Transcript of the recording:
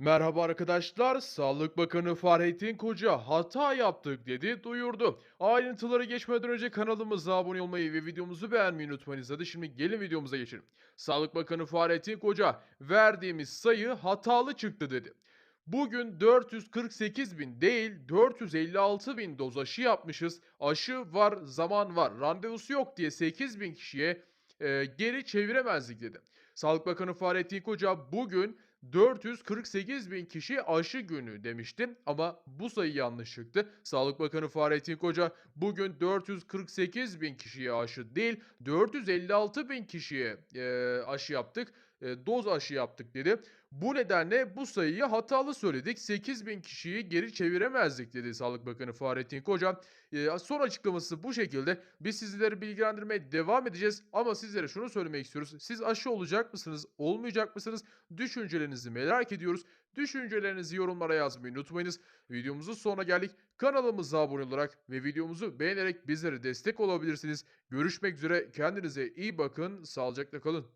Merhaba arkadaşlar. Sağlık Bakanı Fahrettin Koca hata yaptık dedi, duyurdu. Ayrıntıları geçmeden önce kanalımıza abone olmayı ve videomuzu beğenmeyi unutmayınız. Hadi şimdi gelin videomuza geçelim. Sağlık Bakanı Fahrettin Koca verdiğimiz sayı hatalı çıktı dedi. Bugün 448 bin değil 456 bin doz aşı yapmışız. Aşı var, zaman var. Randevusu yok diye 8 bin kişiye e, geri çeviremezdik dedi. Sağlık Bakanı Fahrettin Koca bugün 448 bin kişi aşı günü demişti ama bu sayı yanlış çıktı. Sağlık Bakanı Fahrettin Koca bugün 448 bin kişiye aşı değil 456 bin kişiye e, aşı yaptık. e, doz aşı yaptık dedi. Bu nedenle bu sayıyı hatalı söyledik. 8 bin kişiyi geri çeviremezdik dedi Sağlık Bakanı Fahrettin Koca. E, son açıklaması bu şekilde. Biz sizleri bilgilendirmeye devam edeceğiz ama sizlere şunu söylemek istiyoruz. Siz aşı olacak mısınız, olmayacak mısınız? Düşüncelerinizi merak ediyoruz. Düşüncelerinizi yorumlara yazmayı unutmayınız. Videomuzun sonuna geldik. Kanalımıza abone olarak ve videomuzu beğenerek bizlere destek olabilirsiniz. Görüşmek üzere. Kendinize iyi bakın. Sağlıcakla kalın.